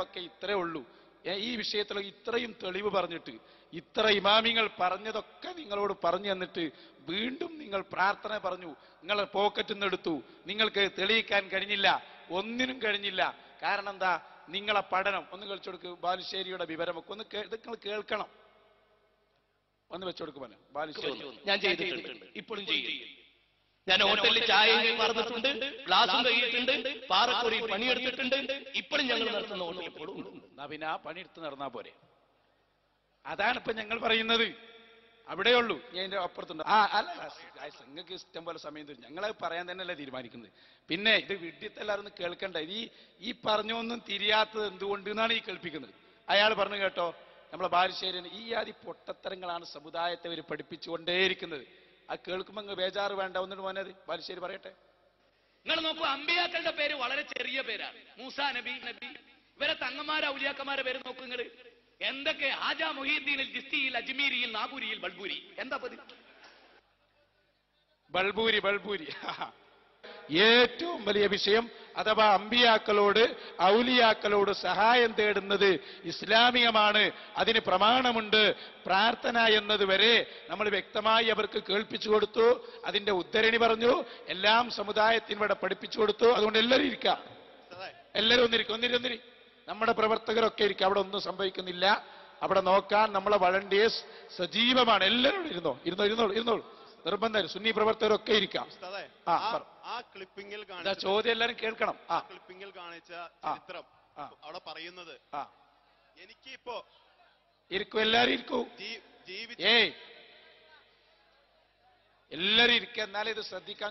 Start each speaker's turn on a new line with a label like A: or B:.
A: കാര്യങ്ങളൊക്കെ ഇത്രേ ഉള്ളൂ. ഈ വിഷയത്തിൽ ഇത്രയും തെളിവ് പറഞ്ഞിട്ട് ഇത്ര ഇമാമിങ്ങൾ പറഞ്ഞതൊക്കെ നിങ്ങളോട് പറഞ്ഞു തന്നിട്ട് വീണ്ടും നിങ്ങൾ പ്രാർത്ഥന പറഞ്ഞു നിങ്ങൾ പോക്കറ്റിൽ നിന്ന് എടുത്തു. നിങ്ങൾക്ക് തെളിയിക്കാൻ കഴിഞ്ഞില്ല ഒന്നിനും കഴിഞ്ഞില്ല. കാരണം എന്താ? നിങ്ങളെ പഠനം ഒന്ന് കളിച്ചു കൊടുക്ക് ബാലുശ്ശേരിയുടെ വിവരമൊക്കെ ഒന്ന് നിങ്ങൾ കേൾക്കണം. ഒന്ന് വെച്ചുകൊടുക്കുമല്ലോ ബാലുശ്ശേരി
B: ഞാൻ ചെയ്തിട്ടുണ്ട്. ഇപ്പോഴും ചെയ്യും. ഞാൻ ഹോട്ടലിൽ ചായയും മറന്നിട്ടുണ്ട് ഗ്ലാസും കഴിയിട്ടുണ്ട് പാറക്കുറി പണിയെടുത്തിട്ടുണ്ട്. ഇപ്പോഴും ഞങ്ങൾ നടത്തുന്ന ഹോട്ടൽ എപ്പോഴും
A: പിന്നെ ആ പണിയെടുത്ത് നടന്നാ പോരെ? അതാണ് ഇപ്പൊ ഞങ്ങൾ പറയുന്നത്. അവിടെ ഉള്ളൂ. ഞാൻ എന്റെ അപ്പുറത്തുണ്ട്. ആ അല്ല നിങ്ങൾക്ക് ഇഷ്ടം പോലെ സമയം തരും. ഞങ്ങളത് പറയാൻ തന്നെയല്ലേ തീരുമാനിക്കുന്നത്. പിന്നെ ഇത് വിഡ്ഢിത്തെല്ലാരും കേൾക്കണ്ട. ഈ ഈ പറഞ്ഞൊന്നും തിരിയാത്തത് എന്തുകൊണ്ട് എന്നാണ് ഈ കേൾപ്പിക്കുന്നത്. അയാൾ പറഞ്ഞു കേട്ടോ നമ്മളെ ബാലുശ്ശേരി ഈ ആദ്യ പൊട്ടത്തരങ്ങളാണ് സമുദായത്തെ അവർ പഠിപ്പിച്ചുകൊണ്ടേയിരിക്കുന്നത്. അത് കേൾക്കുമ്പോൾ അങ്ങ് ബേജാറ് വേണ്ട ഒന്നിട്ട് മോനത് ബാലുശ്ശേരി പറയട്ടെ.
B: നിങ്ങൾ നോക്കൂ അമ്പിയാക്കളുടെ പേര് വളരെ ചെറിയ പേരാണ് മൂസ നബി നബി. ഇവരെ തങ്ങന്മാരെ ഔലിയാക്കന്മാരെ പേര് നോക്കൂ നിങ്ങൾ എന്തൊക്കെ? ഹാജ മൊഹീദ്ദീനിൽ ജിസ്തിയിൽ അജ്മീരിയിൽ നാഗൂരിയിൽ ബൾബൂരി. എന്താ പതി
A: ബൾബൂരി ബൾബൂരി. ഏറ്റവും വലിയ വിഷയം അഥവാ അമ്പിയാക്കളോട് ഔലിയാക്കളോട് സഹായം തേടുന്നത് ഇസ്ലാമികമാണ്. അതിന് പ്രമാണമുണ്ട്. പ്രാർത്ഥന എന്നത് വരെ നമ്മൾ വ്യക്തമായി അവർക്ക് കേൾപ്പിച്ചു കൊടുത്തു. അതിന്റെ ഉദ്ധരണി പറഞ്ഞു എല്ലാം സമുദായത്തിനിവിടെ പഠിപ്പിച്ചു കൊടുത്തു. അതുകൊണ്ട് എല്ലാവരും ഇരിക്കാം. എല്ലാവരും ഒന്നിരിക്കും ഒന്നിരി നമ്മുടെ പ്രവർത്തകരൊക്കെ ഇരിക്കും. അവിടെ ഒന്നും സംഭവിക്കുന്നില്ല. അവിടെ നോക്കാൻ നമ്മളെ വളണ്ടിയേഴ്സ് സജീവമാണ്. എല്ലാവരും ഇരുന്നോ? ഇരുന്നോ ഇരുന്നോളൂ ഇരുന്നോളൂ. നിർബന്ധം സുന്നി പ്രവർത്തകരൊക്കെ ഇരിക്കാം. ആ,
C: ക്ലിപ്പിംഗിൽ
A: ചോദ്യം എല്ലാരും കേൾക്കണം. ആ.
C: ക്ലിപ്പിംഗിൽ കാണിച്ച ചിത്രം. അവിടെ പറയുന്നത്
A: എനിക്ക്
C: ഇപ്പോ
A: ഇരിക്കൂ എല്ലാരും ഇരിക്കൂ.
C: ജീവി
A: ഏയ്. എല്ലാരും ഇരിക്കുക എന്നാലേ ഇത് ശ്രദ്ധിക്കാൻ